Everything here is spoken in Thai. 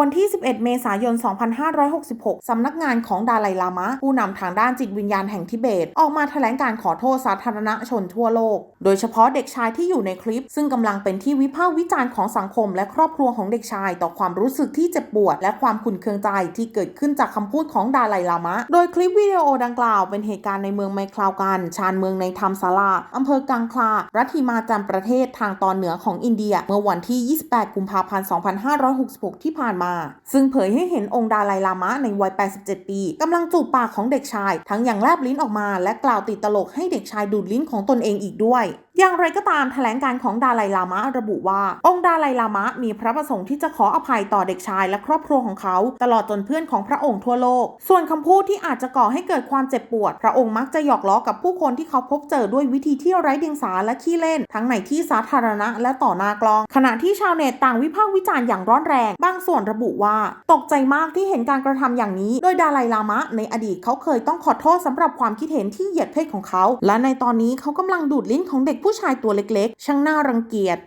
วันที่ 11 เมษายน 2566 สำนักงานของดาไลลามะ ผู้นำทางด้านจิตวิญญาณแห่งทิเบต ออกมาแถลงการขอโทษสาธารณชนทั่วโลก โดยเฉพาะเด็กชายที่อยู่ในคลิป ซึ่งกำลังเป็นที่วิพากษ์วิจารณ์ของสังคมและครอบครัวของเด็กชาย ต่อความรู้สึกที่เจ็บปวด และความขุ่นเคืองใจที่เกิดขึ้นจากคำพูดของดาไลลามะ โดยคลิปวิดีโอดังกล่าวเป็นเหตุการณ์ในเมืองไมคลาวกัน ชานเมืองในทัมซาลาอำเภอกังคลา รัฐิมาจันประเทศทางตอนเหนือของอินเดีย เมื่อวันที่ 28 กุมภาพันธ์ 2566 ที่ผ่านมาซึ่งเผยให้เห็นองค์ดาไลลามะในวัย 87 ปีกำลังจูบปากของเด็กชาย ทั้งอย่างแลบลิ้นออกมา และกล่าวติดตลกให้เด็กชายดูดลิ้นของตนเองอีกด้วยอย่างไรก็ตามแถลงการของดาไลลามะระบุว่า องค์ดาไลลามะมีพระประสงค์ที่จะขออภัยต่อเด็กชายและครอบครัวของเขา ตลอดจนเพื่อนของพระองค์ทั่วโลก ส่วนคำพูดที่อาจจะก่อให้เกิดความเจ็บปวด พระองค์มักจะหยอกล้อกับผู้คนที่เขาพบเจอด้วยวิธีที่ไร้เดียงสาและขี้เล่น ทั้งในที่สาธารณะและต่อหน้ากล้อง ขณะที่ชาวเน็ตต่างวิพากษ์วิจารณ์อย่างร้อนแรง บางส่วนระบุว่า ตกใจมากที่เห็นการกระทำอย่างนี้ โดยดาไลลามะ ในอดีตเขาเคยต้องขอโทษสำหรับความคิดเห็นที่เหยียดเพศของเขา และในตอนนี้เขากำลังดูดลิ้นของเด็กผู้ชายตัวเล็กๆ ช่างน่ารังเกียจ